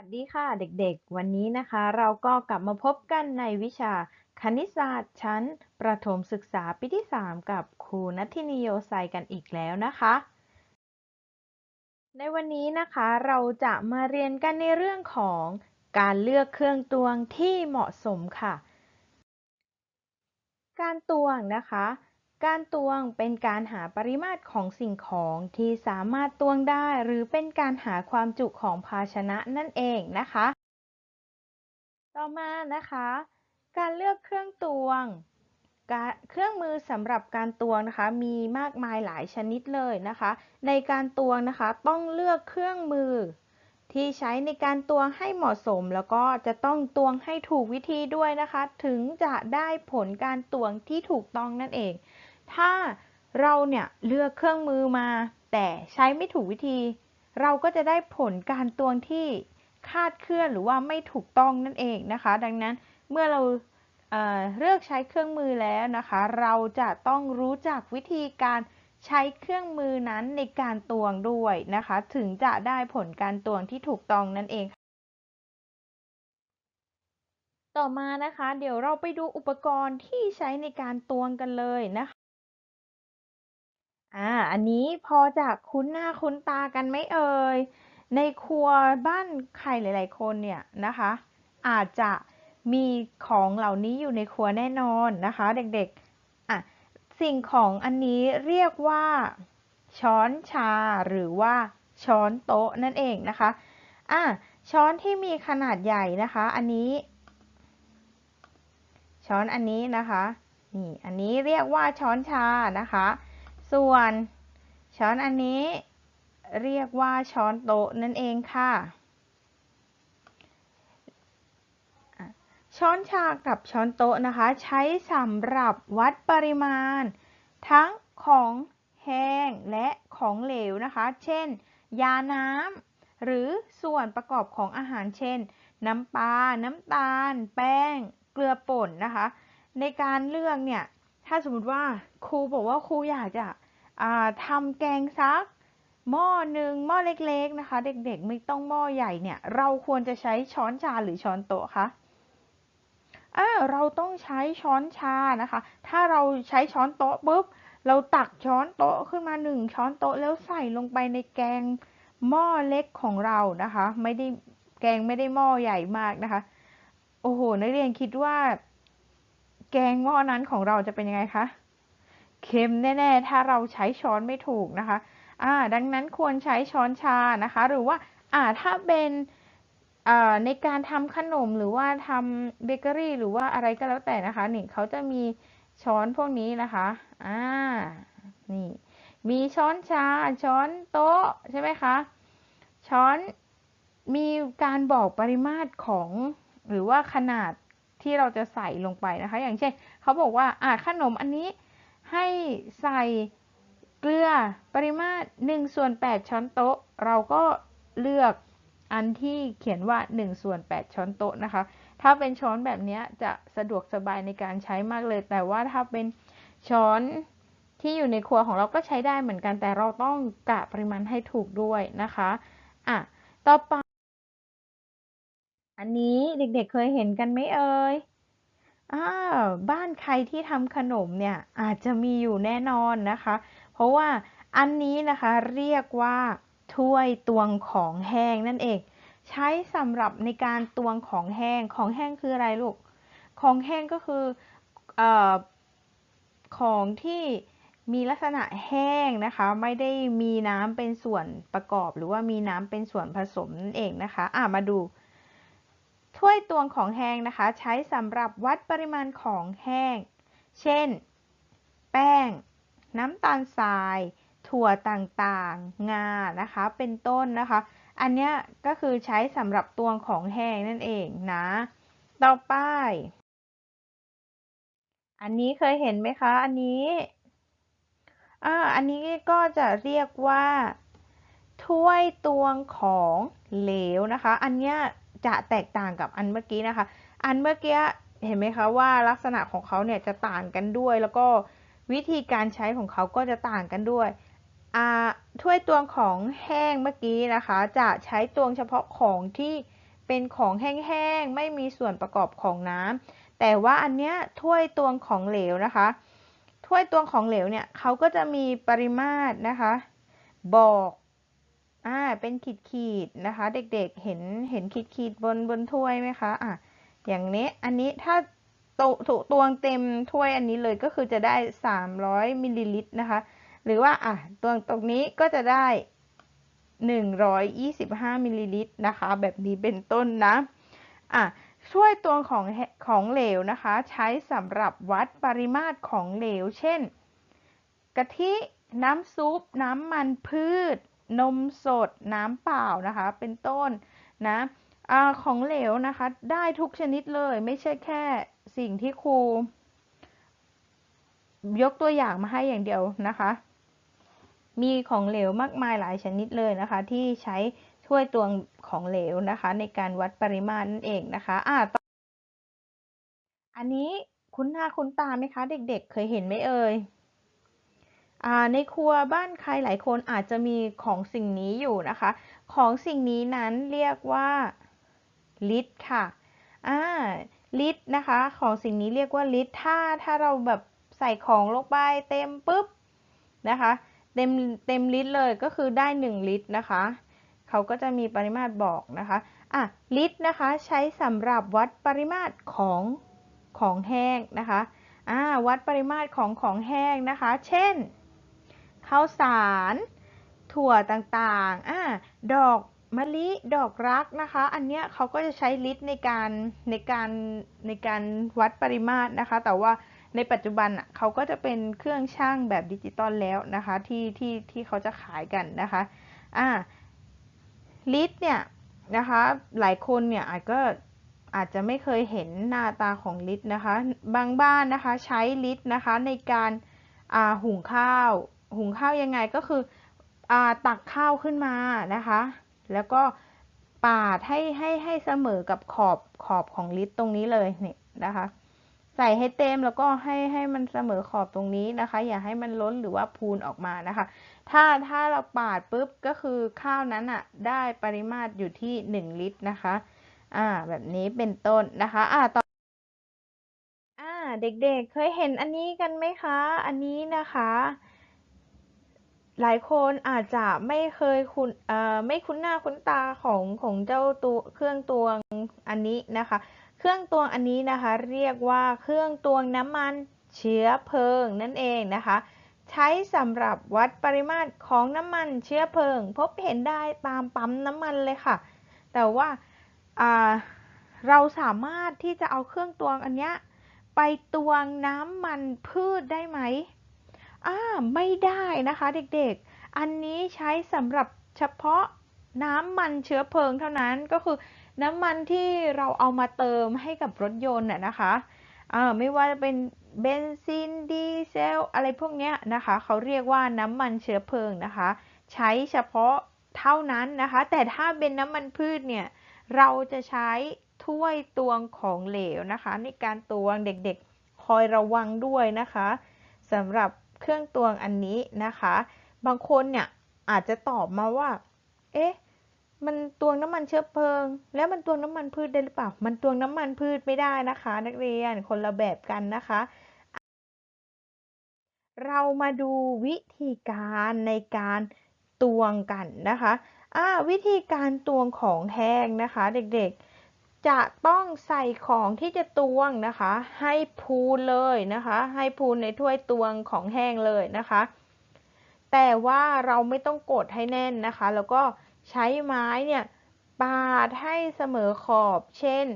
วัสดีค่ะเด็กๆ วันนี้นะคะ เราก็กลับมาพบกันในวิชาคณิตศาสตร์ชั้น ประถมศึกษาปีที่ 3 กับครูนัทินิโยไซกันอีกแล้วนะคะ ในวันนี้นะคะเราจะมาเรียนกันในเรื่องของการเลือกเครื่องตวงที่เหมาะสมค่ะ การตวงนะคะ การตวงเป็นการหาปริมาตรของสิ่งของที่สามารถตวงได้ หรือเป็นการหาความจุของภาชนะนั่นเองนะคะ ต่อมานะคะ การเลือกเครื่องตวงเครื่องมือสำหรับการตวงนะคะ มีมากมายหลายชนิดเลยนะคะ ในการตวงนะคะต้องเลือกเครื่องมือ ที่ใช้ในการตวงให้เหมาะสม แล้วก็จะต้องตวงให้ถูกวิธีด้วยนะคะ ถึงจะได้ผลการตวงที่ถูกต้องนั่นเอง ถ้าเราเนี่ยเลือกเครื่องมือมา แต่ใช้ไม่ถูกวิธี เราก็จะได้ผลการตวงที่คาดเคลื่อนหรือว่าไม่ถูกต้องนั่นเองนะคะ ดังนั้นเมื่อเราเเลือกใช้เครื่องมือแล้วนะคะ เราจะต้องรู้จักวิธีการใช้เครื่องมือนั้นในการตวงด้วยนะคะ ถึงจะได้ผลการตวงที่ถูกต้องนั่นเอง ต่อมานะคะ เดี๋ยวเราไปดูอุปกรณ์ที่ใช้ในการตวงกันเลยนะคะ อ่า อันนี้พอจะคุ้นหน้าคุ้นตากันไหมเอ่ย ในครัวบ้านใครหลาย ๆ คนเนี่ยนะคะ อาจจะมีของเหล่านี้อยู่ในครัวแน่นอนนะคะ เด็กๆ อะ สิ่งของอันนี้เรียกว่า ช้อนชาหรือว่าช้อนโต๊ะนั่นเองนะคะ อะ ช้อนที่มีขนาดใหญ่นะคะ อันนี้ ช้อนอันนี้นะคะ นี่ อันนี้เรียกว่าช้อนชานะคะ ส่วนช้อนอันนี้เรียกว่าช้อนโต๊ะนั่นเองค่ะ ช้อนชากับช้อนโต๊ะนะคะ ใช้สำหรับวัดปริมาณ ทั้งของแห้งและของเหลวนะคะ เช่น ยาน้ำหรือส่วนประกอบของอาหารเช่น น้ำปลา น้ำตาล แป้ง เกลือป่นนะคะ ในการเลือกเนี่ย ถ้าสมมติว่าครูบอกว่าครูอยากจะทำแกงซัก หม้อหนึ่งหม้อเล็กๆนะคะ เด็กๆ ไม่ต้องหม้อใหญ่เนี่ย เราควรจะใช้ช้อนชาหรือช้อนโต๊ะคะอ่าเราต้องใช้ช้อนชานะคะ ถ้าเราใช้ช้อนโต๊ะปุ๊บเราตักช้อนโต๊ะขึ้นมาหนึ่งช้อนโต๊ะแล้วใส่ลงไปในแกงหม้อเล็กของเรานะคะ ไม่ได้แกงไม่ได้หม้อใหญ่มากนะคะ โอ้โห นักเรียนคิดว่า แกงหม้อนั้นของเราจะเป็นยังไงคะ เค็มแน่ ๆ ถ้าเราใช้ช้อนไม่ถูกนะคะ อ่า ดังนั้นควรใช้ช้อนชานะคะ หรือว่า อ่า ถ้าเป็นในการทำขนมหรือว่าทำเบเกอรี่หรือว่าอะไรก็แล้วแต่นะคะ นี่เขาจะมีช้อนพวกนี้นะคะ อ่า นี่ มีช้อนชา ช้อนโต๊ะใช่ไหมคะ ช้อนมีการบอกปริมาตรของหรือว่าขนาด ที่เราจะใส่ลงไปนะคะ อย่างเช่นเขาบอกว่าอ่าขนมอันนี้ให้ใส่เกลือปริมาตร1ส่วน8ช้อนโต๊ะ เราก็เลือกอันที่เขียนว่า1ส่วน8ช้อนโต๊ะนะคะ ถ้าเป็นช้อนแบบนี้จะสะดวกสบายในการใช้มากเลย แต่ว่าถ้าเป็นช้อนที่อยู่ในครัวของเราก็ใช้ได้เหมือนกัน แต่เราต้องกะปริมาณให้ถูกด้วยนะคะ อะ ต่อไป อันนี้เด็กๆเคยเห็นกันไหมเอ่ยอ้าบ้านใครที่ทำขนมเนี่ยอาจจะมีอยู่แน่นอนนะคะ เพราะว่าอันนี้นะคะเรียกว่าถ้วยตวงของแห้งนั่นเอง ใช้สำหรับในการตวงของแห้งของแห้งคืออะไรลูก ของแห้งก็คืออของที่มีลักษณะแห้งนะคะ ไม่ได้มีน้ำเป็นส่วนประกอบ หรือว่ามีน้ำเป็นส่วนผสมนั่นเองนะคะ อ่ามาดู ถ้วยตวงของแห้งนะคะ ใช้สำหรับวัดปริมาณของแห้ง เช่น แป้ง น้ำตาลทราย ถั่วต่างๆ งา นะคะ เป็นต้นนะคะ อันนี้ก็คือใช้สำหรับตวงของแห้งนั่นเองนะ ต่อไป อันนี้เคยเห็นไหมคะ อันนี้อ่าอันนี้ก็จะเรียกว่า ถ้วยตวงของเหลวนะคะ อันนี้ จะแตกต่างกับอันเมื่อกี้นะคะ อันเมื่อกี้เห็นไหมคะว่าลักษณะของเขาเนี่ยจะต่างกันด้วย แล้วก็วิธีการใช้ของเขาก็จะต่างกันด้วยถ้วยตวงของแห้งเมื่อกี้นะคะ จะใช้ตวงเฉพาะของที่เป็นของแห้งๆไม่มีส่วนประกอบของน้ำแต่ว่าอันเนี้ยถ้วยตวงของเหลวนะคะ ถ้วยตวงของเหลวเนี่ยเขาก็จะมีปริมาตรนะคะ บอก อ่า เป็นขีดขีดๆนะคะ เด็กๆ เห็น เห็นขีดขีดๆบนบนถ้วยไหมคะ อะ อย่างนี้อันนี้ถ้าตวตวตวงเต็มถ้วยอันนี้เลยก็คือจะได้ 300มิลลิลิตรนะคะ หรือว่า อะ ตวงตรงนี้ก็จะได้ 125มิลลิลิตรนะคะ แบบนี้เป็นต้นนะ อะช่วยตวงของของเหลวนะคะ ใช้สำหรับวัดปริมาตรของเหลว เช่น กะทิ น้ำซุป น้ำมันพืช นมสดน้ำเปล่านะคะ เป็นต้นนะอของเหลวนะคะ ได้ทุกชนิดเลยไม่ใช่แค่สิ่งที่ครู ยกตัวอย่างมาให้อย่างเดียวนะคะ มีของเหลวมากมายหลายชนิดเลยนะคะ ที่ใช้ช่วยตวงของเหลวนะคะ ในการวัดปริมาณนั่นเองนะคะอ่าต่ออันนี้คุ้นหน้าคุ้นตาไหมคะ เด็กๆ เคยเห็นไหมเอ่ย ในครัวบ้านใครหลายคนอาจจะมีของสิ่งนี้อยู่นะคะ ของสิ่งนี้นั้นเรียกว่าลิตรค่ะอ่าลิตรนะคะ ของสิ่งนี้เรียกว่าลิตรถ้าถ้าเราแบบใส่ของลงไปเต็มปุ๊บนะคะเต็มเต็มลิตรเลยก็คือได้ 1 ลิตรนะคะ เขาก็จะมีปริมาตรบอกนะคะอะลิตรนะคะใช้สำหรับวัดปริมาตรของของแห้งนะคะอ่าวัดปริมาตรของของแห้งนะคะ เช่น ข้าวสาร ถั่วต่างๆอ่าดอกมะลิดอกรักนะคะ อันเนี้ยเขาก็จะใช้ลิตรในการในการในการวัดปริมาตรนะคะ แต่ว่าในปัจจุบันอะเขาก็จะเป็นเครื่องช่างแบบดิจิตอลแล้วนะคะ ที่ที่ที่เขาจะขายกันนะคะอ่าลิตรเนี่ยนะคะ หลายคนเนี่ยอาจก็อาจจะไม่เคยเห็นหน้าตาของลิตรนะคะ บางบ้านนะคะใช้ลิตรนะคะในการอ่าหุงข้าว หุงข้าวยังไงก็คืออตักข้าวขึ้นมานะคะ แล้วก็ปาดให้ให้ให้เสมอกับขอบขอบของลิตรตรงนี้เลยนี่นะคะ ใส่ให้เต็มแล้วก็ให้ให้มันเสมอขอบตรงนี้นะคะ อย่าให้มันล้นหรือว่าพูนออกมานะคะ ถ้าถ้าเราปาดปุ๊บก็คือข้าวนั้นอะได้ปริมาตรอยู่ที่ 1 ลิตรนะคะอ่าแบบนี้เป็นต้นนะคะอ่าต่ออ่าเด็กๆ เคยเห็นอันนี้กันไหมคะ อันนี้นะคะ หลายคนอาจจะไม่เคยคุ้นไม่คุ้นหน้าคุ้นตาของของเจ้าตัวเครื่องตวงอันนี้นะคะ เครื่องตวงอันนี้นะคะ เรียกว่าเครื่องตวงน้ำมันเชื้อเพลิงนั่นเองนะคะ ใช้สำหรับวัดปริมาตรของน้ำมันเชื้อเพลิง พบเห็นได้ตามปั๊มน้ำมันเลยค่ะ แต่ว่าเราสามารถที่จะเอาเครื่องตวงอันนี้ไปตวงน้ำมันพืชได้ไหม อ่าไม่ได้นะคะเด็กๆ อันนี้ใช้สำหรับเฉพาะน้ำมันเชื้อเพลิงเท่านั้นก็คือน้ำมันที่เราเอามาเติมให้กับรถยนต์น่ะนะคะอ่าไม่ว่าจะเป็นเบนซินดีเซลอะไรพวกเนี้ยนะคะ เขาเรียกว่าน้ำมันเชื้อเพลิงนะคะ ใช้เฉพาะเท่านั้นนะคะ แต่ถ้าเป็นน้ำมันพืชเนี่ยเราจะใช้ถ้วยตวงของเหลวนะคะ ในการตวงเด็กๆ คอยระวังด้วยนะคะสำหรับ เครื่องตวงอันนี้นะคะ บางคนเนี่ยอาจจะตอบมาว่า เอ๊ะ มันตวงน้ำมันเชื้อเพลิง แล้วมันตวงน้ำมันพืชได้หรือเปล่า มันตวงน้ำมันพืชไม่ได้นะคะ นักเรียนคนละแบบกันนะคะ เรามาดูวิธีการในการตวงกันนะคะอ่าวิธีการตวงของแห้งนะคะ เด็กๆ จะต้องใส่ของที่จะตวงนะคะ ให้พูนเลยนะคะ ให้พูนในถ้วยตวงของแห้งเลยนะคะ แต่ว่าเราไม่ต้องกดให้แน่นนะคะ แล้วก็ใช้ไม้เนี่ยปาดให้เสมอขอบ เช่น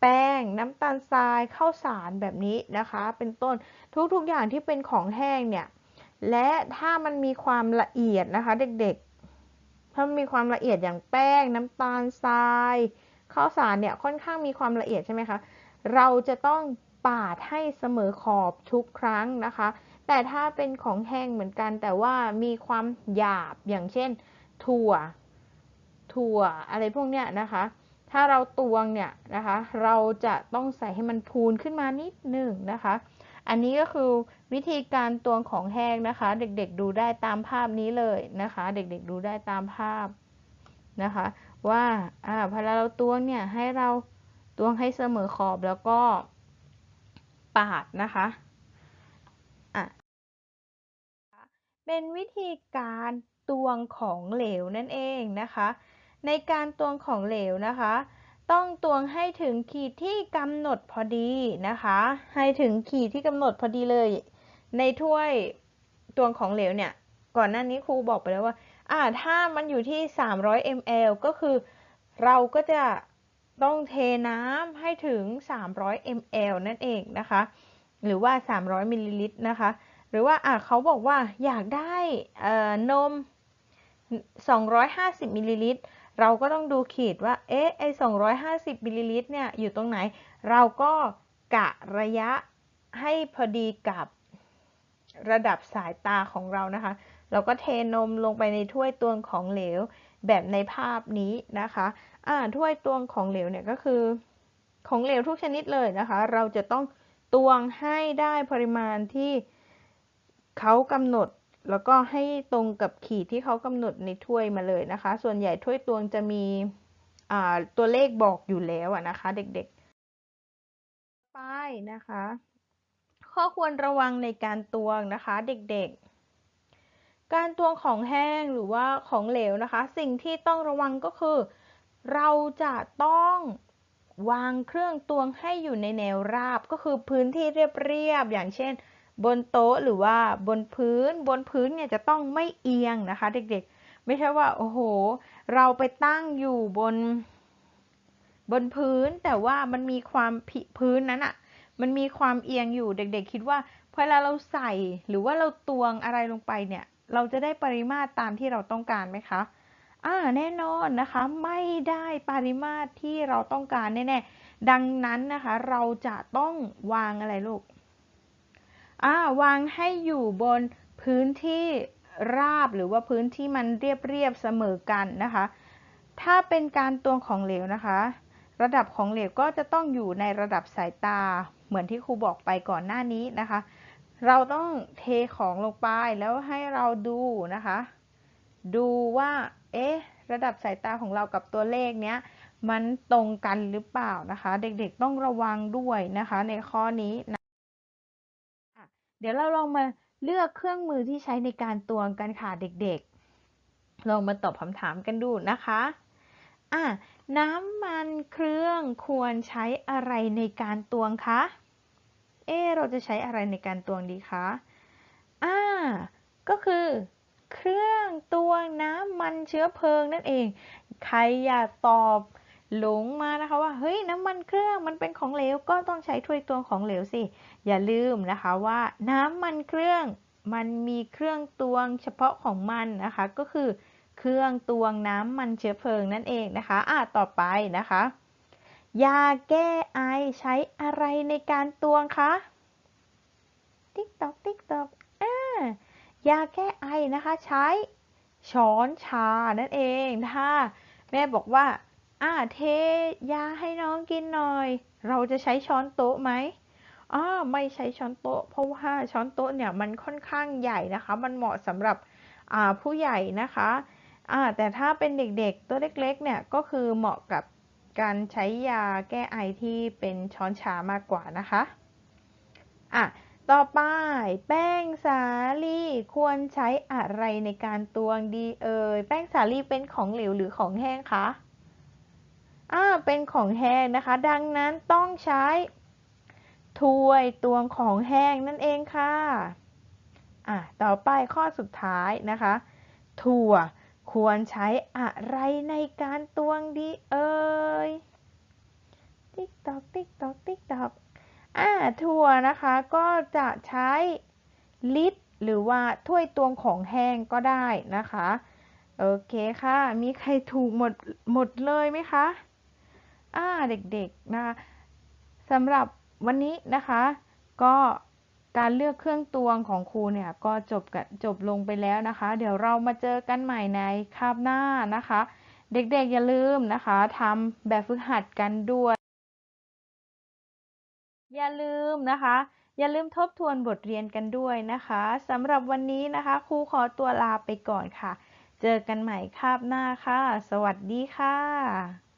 แป้งน้ำตาลทรายข้าวสารแบบนี้นะคะ เป็นต้นทุกๆอย่างที่เป็นของแห้งเนี่ย และถ้ามันมีความละเอียดนะคะ เด็กๆ ถ้ามีความละเอียดอย่างแป้งน้ำตาลทราย ข้าวสารเนี่ยค่อนข้างมีความละเอียดใช่ไหมคะ เราจะต้องปาดให้เสมอขอบทุกครั้งนะคะ แต่ถ้าเป็นของแห้งเหมือนกัน แต่ว่ามีความหยาบอย่างเช่น ถั่ว ถั่วอะไรพวกเนี้ยนะคะ ถ้าเราตวงเนี่ยนะคะ เราจะต้องใส่ให้มันพูนขึ้นมานิดหนึ่งนะคะ อันนี้ก็คือวิธีการตวงของแห้งนะคะ เด็กๆดูได้ตามภาพนี้เลยนะคะ เด็กๆดูได้ตามภาพ นะคะ ว่าอ่าพอเราตวงเนี่ยให้เราตวงให้เสมอขอบแล้วก็ปาดนะคะอะเป็นวิธีการตวงของเหลวนั่นเองนะคะ ในการตวงของเหลวนะคะ ต้องตวงให้ถึงขีดที่กำหนดพอดีนะคะ ให้ถึงขีดที่กำหนดพอดีเลย ในถ้วยตวงของเหลวเนี่ย ก่อนหน้านี้ครูบอกไปแล้วว่า อ่าถ้ามันอยู่ที่ 300 ml ก็คือเราก็จะต้องเทน้ำให้ถึง 300 ml นั่นเองนะคะ หรือว่า 300มิลลิลิตรนะคะ หรือว่าอ่าเขาบอกว่าอยากได้เอ่อนม 250มิลลิลิตรเราก็ต้องดูขีดว่า เอ๊ะ ไอ250มิลลิลิตรเนี่ย อยู่ตรงไหน เราก็กะระยะให้พอดีกับระดับสายตาของเรานะคะ เราก็เทนมลงไปในถ้วยตวงของเหลวแบบในภาพนี้นะคะอ่าถ้วยตวงของเหลวเนี่ยก็คือ ของเหลวทุกชนิดเลยนะคะ เราจะต้องตวงให้ได้ปริมาณที่เขากำหนดแล้วก็ให้ตรงกับขีดที่เขากำหนดในถ้วยมาเลยนะคะ ส่วนใหญ่ถ้วยตวงจะมีอ่าตัวเลขบอกอยู่แล้วนะคะ เด็กๆไปนะคะ ข้อควรระวังในการตวงนะคะ เด็กๆ การตวงของแห้งหรือว่าของเหลวนะคะ สิ่งที่ต้องระวังก็คือ เราจะต้องวางเครื่องตวงให้อยู่ในแนวราบก็คือพื้นที่เรียบๆอย่างเช่น บนโต๊ะหรือว่าบนพื้น บนพื้นเนี่ยจะต้องไม่เอียงนะคะ เด็กๆ ไม่ใช่ว่าโอ้โห เราไปตั้งอยู่บน บนพื้นแต่ว่ามันมีความผิพื้นนั้นอะมันมีความเอียงอยู่เด็ก ๆ คิดว่าพอเวลาเราใส่หรือว่าเราตวงอะไรลงไปเนี่ย เราจะได้ปริมาตรตามที่เราต้องการไหมคะอ่าแน่นอนนะคะ ไม่ได้ปริมาตรที่เราต้องการแน่ๆดังนั้นนะคะ เราจะต้องวางอะไรลูกอ่าวางให้อยู่บนพื้นที่ราบหรือว่าพื้นที่มันเรียบๆเสมอกันนะคะ ถ้าเป็นการตวงของเหลวนะคะ ระดับของเหลวก็จะต้องอยู่ในระดับสายตาเหมือนที่ครูบอกไปก่อนหน้านี้นะคะ เราต้องเทของลงไปแล้วให้เราดูนะคะ ดูว่า เอ๊ะ ระดับสายตาของเรากับตัวเลขเนี้ย มันตรงกันหรือเปล่านะคะ เด็กๆต้องระวังด้วยนะคะ ในข้อนี้นะเดี๋ยวเราลองมาเลือกเครื่องมือที่ใช้ในการตวงกันค่ะเด็กๆ ลองมาตอบคำถามกันดูนะคะอะน้ำมันเครื่องควรใช้อะไรในการตวงคะ เอ๊เราจะใช้อะไรในการตวงดีคะอ่าก็คือ เครื่องตวงน้ำมันเชื้อเพลิงนั่นเอง ใครอย่าตอบหลงมานะคะว่าเฮ้ยน้ำมันเครื่องมันเป็นของเหลวก็ต้องใช้ถ้วยตวงของเหลวสิ อย่าลืมนะคะว่าน้ำมันเครื่องมันมีเครื่องตวงเฉพาะของมันนะคะ ก็คือเครื่องตวงน้ำมันเชื้อเพลิงนั่นเองนะคะอะต่อไปนะคะ ยาแก้ไอใช้อะไรในการตวงคะ ติ๊กตอกติ๊กตอกอ่ายาแก้ไอนะคะใช้ช้อนชานั่นเองถ้าแม่บอกว่าอ่าเทยาให้น้องกินหน่อย เราจะใช้ช้อนโต๊ะไหมอ่าไม่ใช้ช้อนโต๊ะ เพราะว่าช้อนโต๊ะเนี่ยมันค่อนข้างใหญ่นะคะ มันเหมาะสำหรับอ่าผู้ใหญ่นะคะอ่าแต่ถ้าเป็นเด็กๆตัวเล็กๆเนี่ยก็คือเหมาะกับ การใช้ยาแก้ไอที่เป็นช้อนชามากกว่านะคะ อะ ต่อไปแป้งสาลี่ควรใช้อะไรในการตวงดีเอ่ย แป้งสาลี่เป็นของเหลวหรือของแห้งคะ อ่า เป็นของแห้งนะคะ ดังนั้นต้องใช้ถ้วยตวงของแห้งนั่นเองค่ะ อะ ต่อไปข้อสุดท้ายนะคะ ถั่ว ควรใช้อะไรในการตวงดีเอ่ย ติ๊กตอก ติ๊กตอก ติ๊กตอก อ่า ถั่วนะคะก็จะใช้ลิตรหรือว่าถ้วยตวงของแห้งก็ได้นะคะ โอเคค่ะ มีใครถูกหมดหมดเลยไหมคะ อ่า เด็กๆนะคะสำหรับวันนี้นะคะ ก็ การเลือกเครื่องตวงของครูเนี่ยก็จบกันจบลงไปแล้วนะคะ เดี๋ยวเรามาเจอกันใหม่ในคาบหน้านะคะ เด็กๆอย่าลืมนะคะทำแบบฝึกหัดกันด้วย อย่าลืมนะคะ อย่าลืมทบทวนบทเรียนกันด้วยนะคะสำหรับวันนี้นะคะครูขอตัวลาไปก่อนค่ะ เจอกันใหม่คาบหน้าค่ะ สวัสดีค่ะ